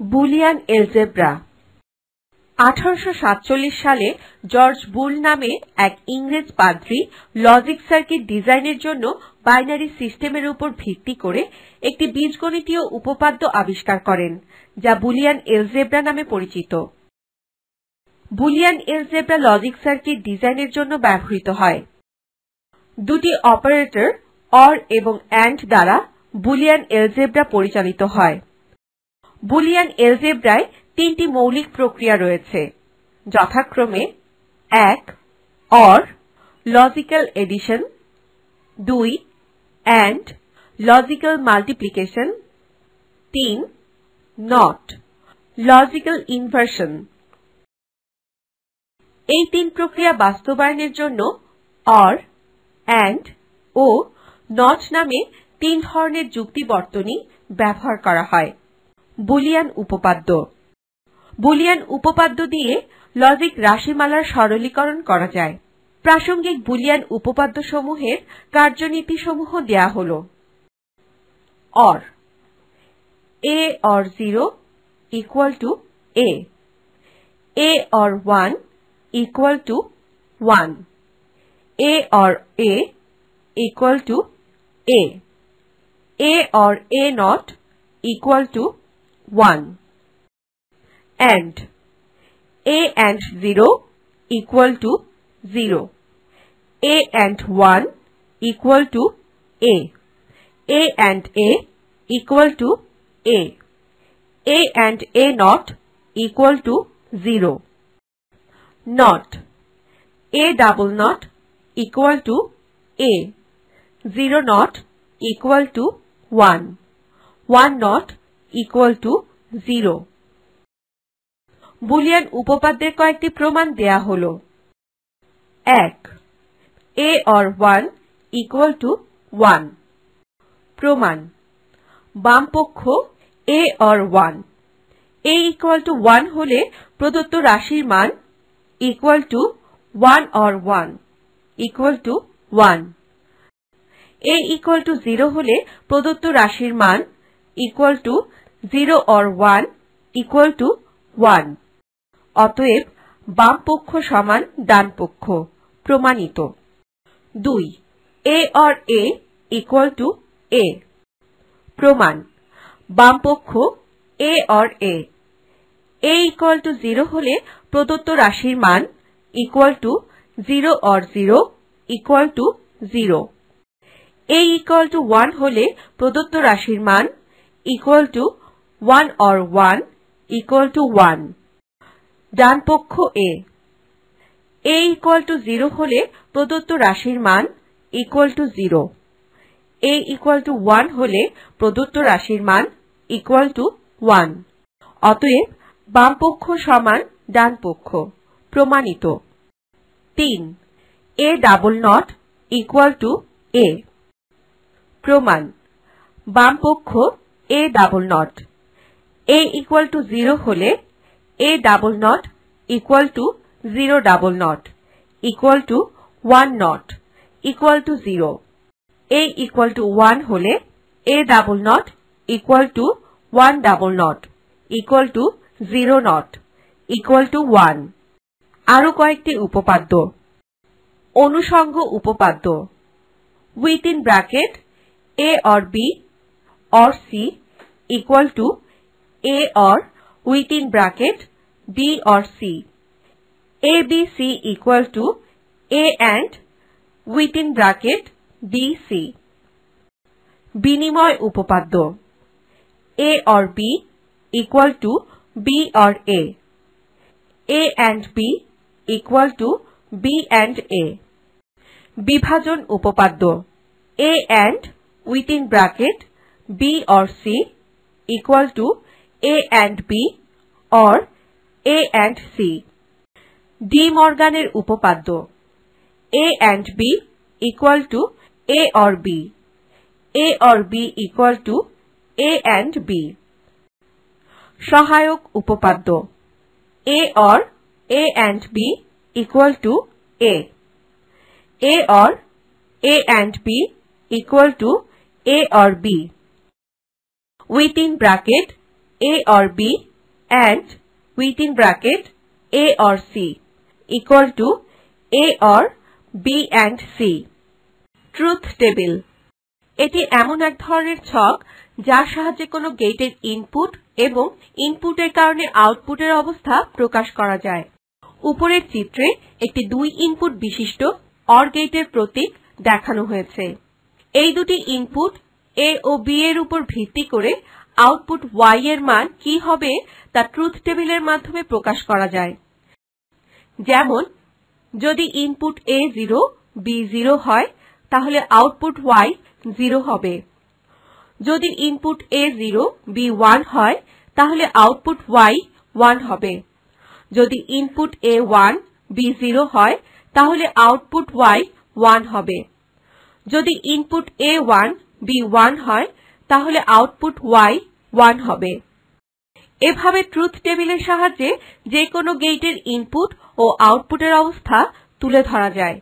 Boolean algebra. আঠারোশো সাতচল্লিশ সালে জর্জ বুল নামে এক ইংরেজ পাদ্রী লজিক সার্কিট ডিজাইনের জন্য বাইনারি সিস্টেমের উপর ভিত্তি করে একটি বীজগণিতীয় উপপাদ্য আবিষ্কার করেন, যা বুলিয়ান এলজেব্রা নামে পরিচিত। বুলিয়ান এলজেব্রা লজিক সার্কিট ডিজাইনের জন্য ব্যবহৃত হয়। দুটি অপারেটর অর এবং অ্যান্ড দ্বারা বুলিয়ান এলজেব্রা পরিচালিত হয়। বুলিয়ান এলজেব্রায় তিনটি মৌলিক প্রক্রিয়া রয়েছে। যথাক্রমে এক, অর, লজিক্যাল এডিশন। দুই, অ্যান্ড, লজিক্যাল মাল্টিপ্লিকেশন। তিন, নট, লজিক্যাল ইনভার্সন এই তিন প্রক্রিয়া বাস্তবায়নের জন্য অর, অ্যান্ড ও নট নামে তিন ধরনের যুক্তি বর্তনী ব্যবহার করা হয়। বুলিয়ান উপপাদ্য। বুলিয়ান উপপাদ্য দিয়ে লজিক রাশিমালার সরলীকরণ করা যায়। প্রাসঙ্গিক বুলিয়ান উপপাদ্যসমূহের কার্যনীতিসমূহ দেয়া হল। Or a or 0 equal to a a or 1 equal to 1 a or a equal to a a or a not equal to 1 and a and 0 equal to 0 a and 1 equal to a. A and a equal to a. A and a not equal to 0 not a double not equal to a. 0 not equal to 1 1 not equal to 0 Boolean উপপাদ্যের কয়েকটি প্রমাণ দেয়া হল। এক, a or 1 equal to 1 প্রমাণ বামপক্ষ এ or 1 a equal to 1 হলে প্রদত্ত রাশির মান equal to 1 or 1 equal to 1 a equal to 0 হলে প্রদত্ত রাশির মান equal to 0 or 1 equal to 1 অতএব বাম পক্ষ সমান ডান পক্ষ প্রমাণিত 2 a or a equal to a প্রমাণ বাম পক্ষ a or a a equal to 0 হলে প্রদত্ত রাশির মান equal to 0 or 0 equal to 0 a equal to 1 হলে প্রদত্ত রাশির মান equal to 1 or 1 equal to 1 ডান পক্ষ a. A equal to 0 হলে প্রদত্ত রাশির মান equal to 0 a equal to 1 হলে প্রদত্ত রাশির মান equal to 1 অতএব বাম পক্ষ সমান ডান পক্ষ। প্রমাণিত। 3 a double not equal to a. প্রমাণ। বাম পক্ষ a double not a equal to zero হলে a double not equal to zero double not equal to one not equal to zero a equal to one হলে a double not equal to one double not equal to zero not equal to one আরও কয়েকটি উপপাদ্য। অনুসঙ্গ উপপাদ্য। Within bracket a or b or c equal to a or within bracket b or c a b c equal to a and within bracket b c বিনিময় উপপাদ্য a or b equal to b or a a and b equal to b and a বিভাজন উপপাদ্য a and within bracket b or c equal to a and b or a and c De মর্গানের উপপাদ্য a and b equal to a or b a or b equal to a and b সহায়ক উপপাদ্য a or a and b equal to a a or a and b equal to a or b within bracket a or b and within bracket a or c equal to a or b and c. Truth table এটি এমন এক ধরনের ছক যার সাহায্যে কোনো গেটের input এবং ইনপুটের কারণে আউটপুটের অবস্থা প্রকাশ করা যায়। উপরের চিত্রে একটি দুই ইনপুট বিশিষ্ট অর গেটের প্রতীক দেখানো হয়েছে। এই দুটি ইনপুট a ও b এর উপর ভিত্তি করে আউটপুট y এর মান কি হবে তা ট্রুথ টেবিলের মাধ্যমে প্রকাশ করা যায়। যেমন, যদি ইনপুট a 0 b 0 হয়, তাহলে আউটপুট y 0 হবে। যদি ইনপুট a 0 b 1 হয়, তাহলে আউটপুট y 1 হবে। যদি ইনপুট a 1 b 0 হয়, তাহলে আউটপুট y 1 হবে। যদি ইনপুট a 1 b 1 হয়, তাহলে আউটপুট ওয়াই ওয়ান হবে। এভাবে ট্রুথ টেবিলের সাহায্যে যে কোনো গেটের ইনপুট ও আউটপুটের অবস্থা তুলে ধরা যায়।